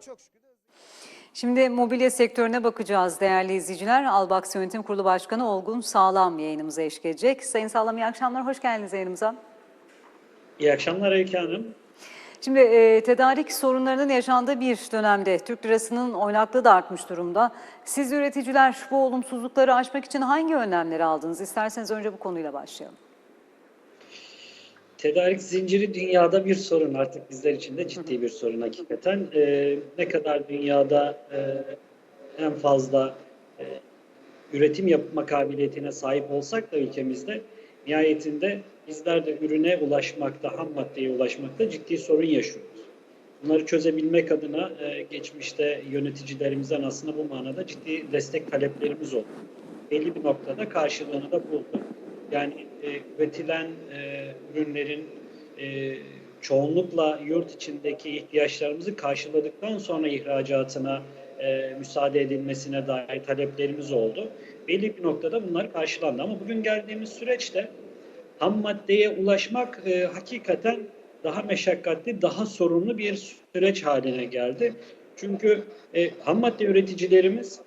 Çok şükür. Şimdi mobilya sektörüne bakacağız değerli izleyiciler. Albax Yönetim Kurulu Başkanı Olgun Sağlam yayınımıza eşlik edecek. Sayın Sağlam iyi akşamlar, hoş geldiniz yayınımıza. İyi akşamlar Öykü Hanım. Şimdi e, tedarik sorunlarının yaşandığı bir dönemde Türk lirasının oynaklığı da artmış durumda. Siz üreticiler bu olumsuzlukları aşmak için hangi önlemleri aldınız? İsterseniz önce bu konuyla başlayalım. Tedarik zinciri dünyada bir sorun artık bizler için de ciddi bir sorun hakikaten. Ee, ne kadar dünyada e, en fazla e, üretim yapma kabiliyetine sahip olsak da ülkemizde nihayetinde bizler de ürüne ulaşmakta, ham maddeye ulaşmakta ciddi sorun yaşıyoruz. Bunları çözebilmek adına e, geçmişte yöneticilerimizden aslında bu manada ciddi destek taleplerimiz oldu. Belli bir noktada karşılığını da buldu. Yani e, üretilen e, ürünlerin e, çoğunlukla yurt içindeki ihtiyaçlarımızı karşıladıktan sonra ihracatına e, müsaade edilmesine dair taleplerimiz oldu. Belli bir noktada bunlar karşılandı ama bugün geldiğimiz süreçte ham maddeye ulaşmak e, hakikaten daha meşakkatli, daha sorunlu bir süreç haline geldi. Çünkü e, ham madde üreticilerimiz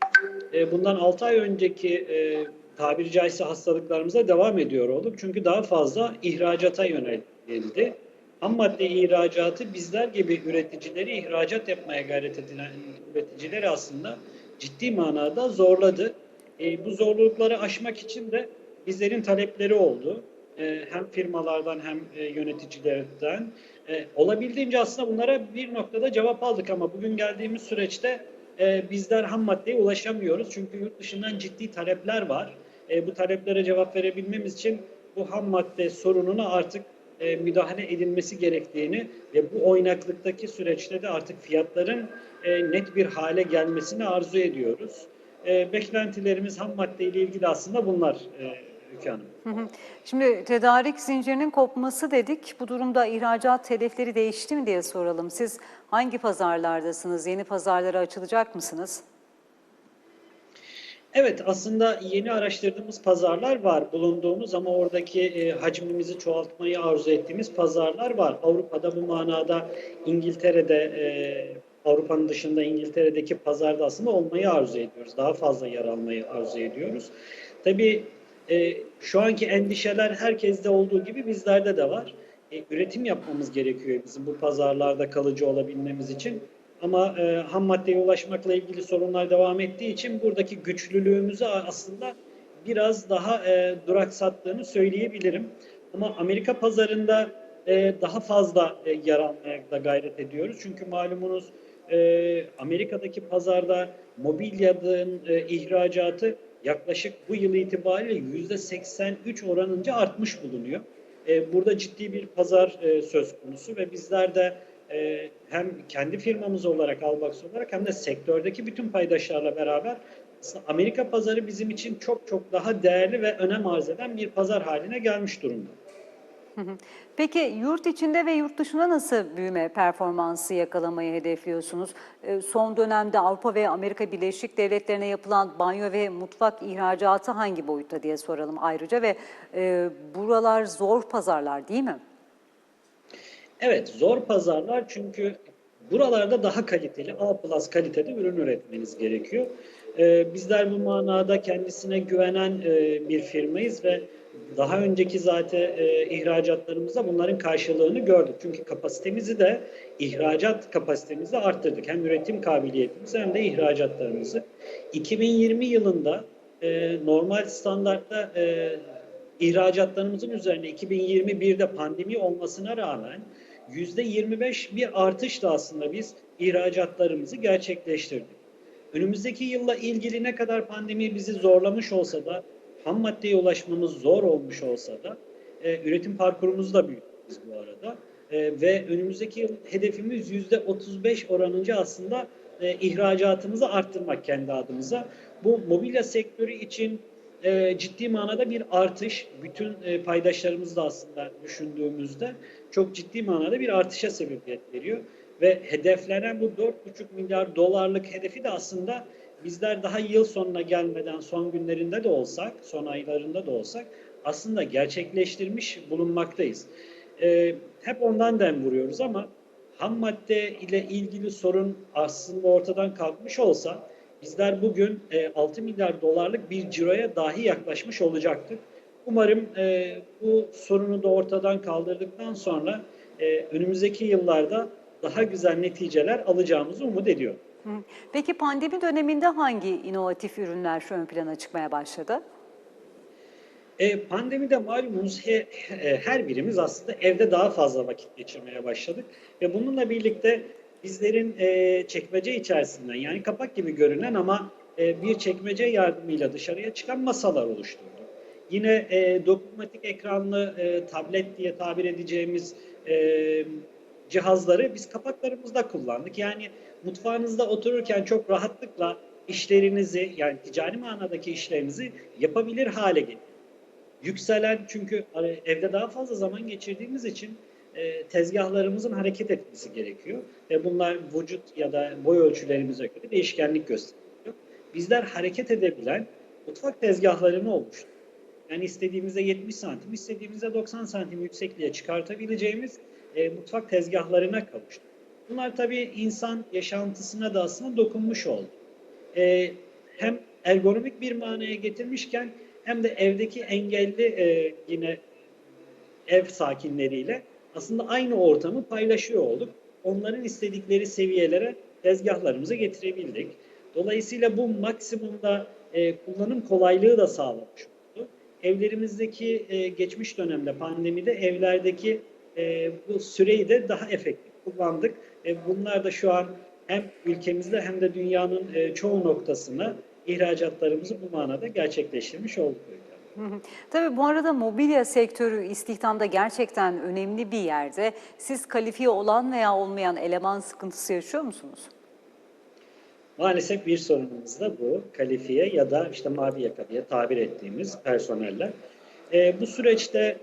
e, bundan 6 ay önceki e, tabiri caizse hastalıklarımıza devam ediyor olduk. Çünkü daha fazla ihracata yönelildi. Ham madde ihracatı bizler gibi üreticileri ihracat yapmaya gayret edilen üreticileri aslında ciddi manada zorladı. E, bu zorlukları aşmak için de bizlerin talepleri oldu. E, hem firmalardan hem e, yöneticilerden. E, olabildiğince aslında bunlara bir noktada cevap aldık ama bugün geldiğimiz süreçte e, bizler ham maddeye ulaşamıyoruz. Çünkü yurt dışından ciddi talepler var. E, bu taleplere cevap verebilmemiz için bu ham madde sorununa artık e, müdahale edilmesi gerektiğini ve bu oynaklıktaki süreçte de artık fiyatların e, net bir hale gelmesini arzu ediyoruz. E, beklentilerimiz ham madde ile ilgili aslında bunlar e, Ülke Hanım. Şimdi tedarik zincirinin kopması dedik. Bu durumda ihracat hedefleri değişti mi diye soralım. Siz hangi pazarlardasınız? Yeni pazarlara açılacak mısınız? Evet aslında yeni araştırdığımız pazarlar var bulunduğumuz ama oradaki e, hacmimizi çoğaltmayı arzu ettiğimiz pazarlar var. Avrupa'da bu manada İngiltere'de e, Avrupa'nın dışında İngiltere'deki pazarda aslında olmayı arzu ediyoruz. Daha fazla yer almayı arzu ediyoruz. Tabii e, şu anki endişeler herkeste olduğu gibi bizlerde de var. E, üretim yapmamız gerekiyor bizim bu pazarlarda kalıcı olabilmemiz için. Ama e, ham maddeye ulaşmakla ilgili sorunlar devam ettiği için buradaki güçlülüğümüzü aslında biraz daha e, duraksattığını söyleyebilirim. Ama Amerika pazarında e, daha fazla e, yer almaya da gayret ediyoruz. Çünkü malumunuz e, Amerika'daki pazarda mobilyanın e, ihracatı yaklaşık bu yıl itibariyle yüzde 83 oranınca artmış bulunuyor. E, burada ciddi bir pazar e, söz konusu ve bizler de e, hem kendi firmamız olarak Albax olarak hem de sektördeki bütün paydaşlarla beraber Amerika pazarı bizim için çok çok daha değerli ve önem arz eden bir pazar haline gelmiş durumda. Peki yurt içinde ve yurt dışında nasıl büyüme performansı yakalamayı hedefliyorsunuz? Ee, Son dönemde Avrupa ve Amerika Birleşik Devletleri'ne yapılan banyo ve mutfak ihracatı hangi boyutta diye soralım ayrıca ve e, buralar zor pazarlar değil mi? Evet zor pazarlar çünkü buralarda daha kaliteli A plus kalitede ürün üretmeniz gerekiyor. Ee, bizler bu manada kendisine güvenen e, bir firmayız ve daha önceki zaten e, ihracatlarımızda bunların karşılığını gördük. Çünkü kapasitemizi de ihracat kapasitemizi arttırdık. Hem üretim kabiliyetimizi hem de ihracatlarımızı. 2020 yılında e, normal standartta e, ihracatlarımızın üzerine 2021'de pandemi olmasına rağmen %25 bir artışla aslında biz ihracatlarımızı gerçekleştirdik. Önümüzdeki yılla ilgili ne kadar pandemi bizi zorlamış olsa da ham maddeye ulaşmamız zor olmuş olsa da e, üretim parkurumuzu da büyüttük bu arada. E, ve önümüzdeki yıl hedefimiz yüzde 35 oranınca aslında e, ihracatımızı arttırmak kendi adımıza. Bu mobilya sektörü için e, ciddi manada bir artış. Bütün e, paydaşlarımız da aslında düşündüğümüzde çok ciddi manada bir artışa sebebiyet veriyor. Ve hedeflenen bu 4,5 milyar dolarlık hedefi de aslında bizler daha yıl sonuna gelmeden son günlerinde de olsak, son aylarında da olsak aslında gerçekleştirmiş bulunmaktayız. E, hep ondan dem vuruyoruz ama ham madde ile ilgili sorun aslında ortadan kalkmış olsa bizler bugün e, 6 milyar dolarlık bir ciroya dahi yaklaşmış olacaktık. Umarım e, bu sorunu da ortadan kaldırdıktan sonra e, önümüzdeki yıllarda daha güzel neticeler alacağımızı umut ediyorum. Peki pandemi döneminde hangi inovatif ürünler ön plana çıkmaya başladı? E, pandemide malumunuz he- he- her birimiz aslında evde daha fazla vakit geçirmeye başladık ve bununla birlikte bizlerin e, çekmece içerisinden yani kapak gibi görünen ama e, bir çekmece yardımıyla dışarıya çıkan masalar oluşturduk. Yine e, dokunmatik ekranlı e, tablet diye tabir edeceğimiz e, cihazları biz kapaklarımızda kullandık. Yani mutfağınızda otururken çok rahatlıkla işlerinizi yani ticari manadaki işlerinizi yapabilir hale getirdik yükselen çünkü hani evde daha fazla zaman geçirdiğimiz için e, tezgahlarımızın hareket etmesi gerekiyor. Ve bunlar vücut ya da boy ölçülerimize göre değişkenlik gösteriyor. Bizler hareket edebilen mutfak tezgahlarını oluşturduk. Yani istediğimizde 70 santim, istediğimizde 90 santim yüksekliğe çıkartabileceğimiz e, mutfak tezgahlarına kavuştuk. Bunlar tabii insan yaşantısına da aslında dokunmuş oldu. E, hem ergonomik bir manaya getirmişken hem de evdeki engelli e, yine ev sakinleriyle aslında aynı ortamı paylaşıyor olduk. Onların istedikleri seviyelere tezgahlarımızı getirebildik. Dolayısıyla bu maksimumda e, kullanım kolaylığı da sağlamış oldu. Evlerimizdeki e, geçmiş dönemde pandemide evlerdeki e, bu süreyi de daha efektif kullandık. E, bunlar da şu an hem ülkemizde hem de dünyanın e, çoğu noktasına ihracatlarımızı bu manada gerçekleştirmiş olduk. Tabii bu arada mobilya sektörü istihdamda gerçekten önemli bir yerde. Siz kalifiye olan veya olmayan eleman sıkıntısı yaşıyor musunuz? Maalesef bir sorunumuz da bu. Kalifiye ya da işte mavi yaka diye tabir ettiğimiz personeller. Ee, bu süreçte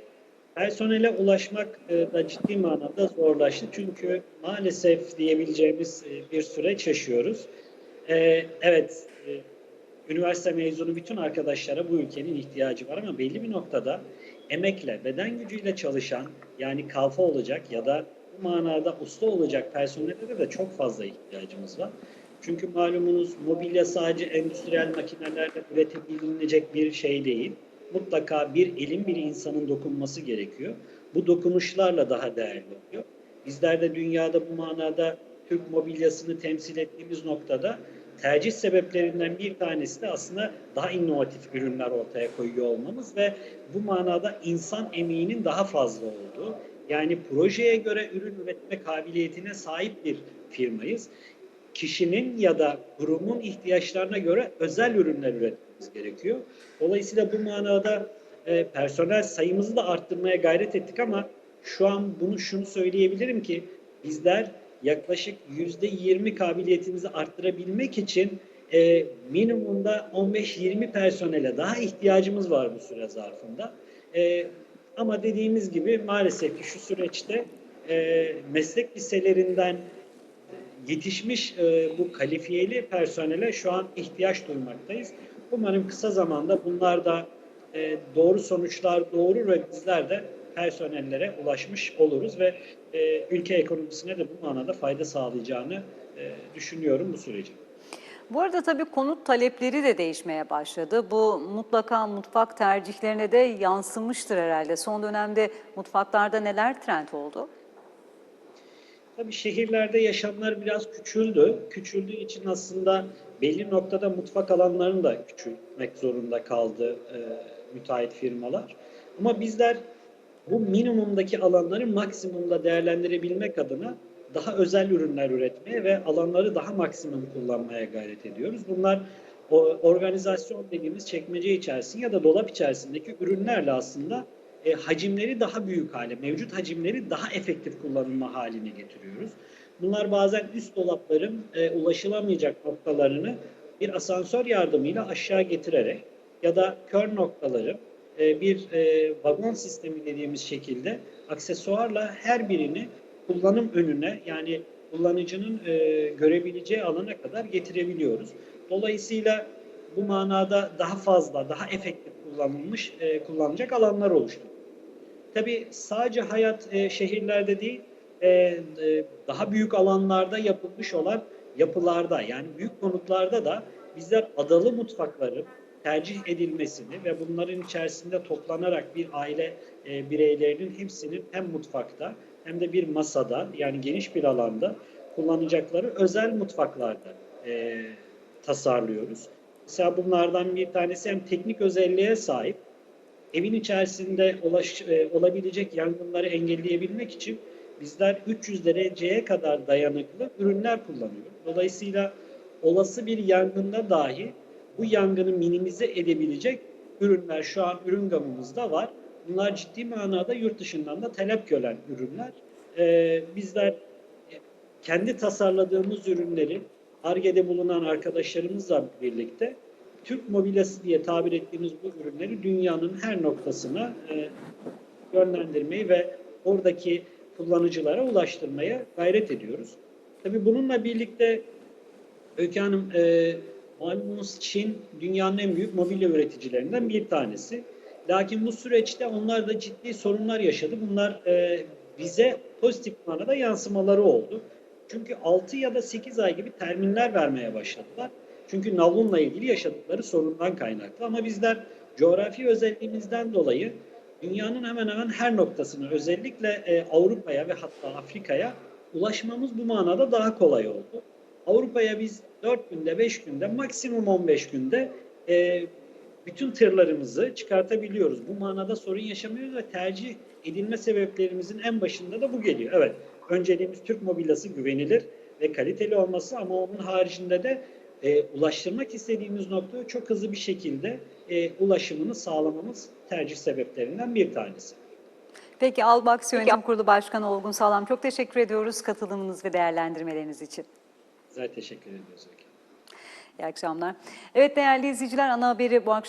personele ulaşmak e, da ciddi manada zorlaştı. Çünkü maalesef diyebileceğimiz e, bir süreç yaşıyoruz. Ee, evet, e, üniversite mezunu bütün arkadaşlara bu ülkenin ihtiyacı var ama belli bir noktada emekle, beden gücüyle çalışan yani kalfa olacak ya da bu manada usta olacak personellere de çok fazla ihtiyacımız var. Çünkü malumunuz mobilya sadece endüstriyel makinelerle üretebilecek bir şey değil. Mutlaka bir elin bir insanın dokunması gerekiyor. Bu dokunuşlarla daha değerli oluyor. Bizler de dünyada bu manada Türk mobilyasını temsil ettiğimiz noktada tercih sebeplerinden bir tanesi de aslında daha inovatif ürünler ortaya koyuyor olmamız ve bu manada insan emeğinin daha fazla olduğu, yani projeye göre ürün üretme kabiliyetine sahip bir firmayız. Kişinin ya da kurumun ihtiyaçlarına göre özel ürünler üretmemiz gerekiyor. Dolayısıyla bu manada e, personel sayımızı da arttırmaya gayret ettik ama şu an bunu şunu söyleyebilirim ki bizler yaklaşık yüzde yirmi kabiliyetimizi arttırabilmek için e, minimumda 15-20 personele daha ihtiyacımız var bu süre zarfında. E, ama dediğimiz gibi maalesef ki şu süreçte e, meslek liselerinden yetişmiş e, bu kalifiyeli personele şu an ihtiyaç duymaktayız. Umarım kısa zamanda bunlar da e, doğru sonuçlar doğurur ve bizler de personellere ulaşmış oluruz ve e, ülke ekonomisine de bu manada fayda sağlayacağını e, düşünüyorum bu sürecin. Bu arada tabii konut talepleri de değişmeye başladı. Bu mutlaka mutfak tercihlerine de yansımıştır herhalde. Son dönemde mutfaklarda neler trend oldu? Tabii şehirlerde yaşamlar biraz küçüldü. Küçüldüğü için aslında belli noktada mutfak alanlarını da küçültmek zorunda kaldı e, müteahhit firmalar. Ama bizler bu minimumdaki alanları maksimumda değerlendirebilmek adına daha özel ürünler üretmeye ve alanları daha maksimum kullanmaya gayret ediyoruz. Bunlar o organizasyon dediğimiz çekmece içerisinde ya da dolap içerisindeki ürünlerle aslında e, hacimleri daha büyük hale, mevcut hacimleri daha efektif kullanılma haline getiriyoruz. Bunlar bazen üst dolapların e, ulaşılamayacak noktalarını bir asansör yardımıyla aşağı getirerek ya da kör noktaları e, bir e, vagon sistemi dediğimiz şekilde aksesuarla her birini kullanım önüne yani kullanıcının e, görebileceği alana kadar getirebiliyoruz. Dolayısıyla bu manada daha fazla, daha efektif kullanılmış, e, kullanılacak alanlar oluştu. Tabii sadece hayat şehirlerde değil, daha büyük alanlarda yapılmış olan yapılarda yani büyük konutlarda da bizler adalı mutfakların tercih edilmesini ve bunların içerisinde toplanarak bir aile e, bireylerinin hepsinin hem mutfakta hem de bir masada yani geniş bir alanda kullanacakları özel mutfaklarda e, tasarlıyoruz. Mesela bunlardan bir tanesi hem teknik özelliğe sahip evin içerisinde ulaş, e, olabilecek yangınları engelleyebilmek için bizler 300 dereceye kadar dayanıklı ürünler kullanıyoruz. Dolayısıyla olası bir yangında dahi bu yangını minimize edebilecek ürünler şu an ürün gamımızda var. Bunlar ciddi manada yurt dışından da talep gören ürünler. Ee, bizler kendi tasarladığımız ürünleri ARGE'de bulunan arkadaşlarımızla birlikte Türk mobilyası diye tabir ettiğimiz bu ürünleri dünyanın her noktasına e, yönlendirmeyi ve oradaki kullanıcılara ulaştırmaya gayret ediyoruz. Tabii bununla birlikte Öykü Hanım, e, malumunuz Çin dünyanın en büyük mobilya üreticilerinden bir tanesi. Lakin bu süreçte onlar da ciddi sorunlar yaşadı. Bunlar e, bize pozitif manada yansımaları oldu. Çünkü 6 ya da 8 ay gibi terminler vermeye başladılar. Çünkü navlunla ilgili yaşadıkları sorundan kaynaklı. Ama bizler coğrafi özelliğimizden dolayı dünyanın hemen hemen her noktasına özellikle e, Avrupa'ya ve hatta Afrika'ya ulaşmamız bu manada daha kolay oldu. Avrupa'ya biz 4 günde, 5 günde, maksimum 15 günde e, bütün tırlarımızı çıkartabiliyoruz. Bu manada sorun yaşamıyoruz ve tercih edilme sebeplerimizin en başında da bu geliyor. Evet, önceliğimiz Türk mobilyası güvenilir ve kaliteli olması ama onun haricinde de e, ulaştırmak istediğimiz noktaya çok hızlı bir şekilde e, ulaşımını sağlamamız tercih sebeplerinden bir tanesi. Peki Albax Yönetim Kurulu Başkanı Olgun Sağlam çok teşekkür ediyoruz katılımınız ve değerlendirmeleriniz için. Size teşekkür ediyoruz. İyi akşamlar. Evet değerli izleyiciler ana haberi bu akşam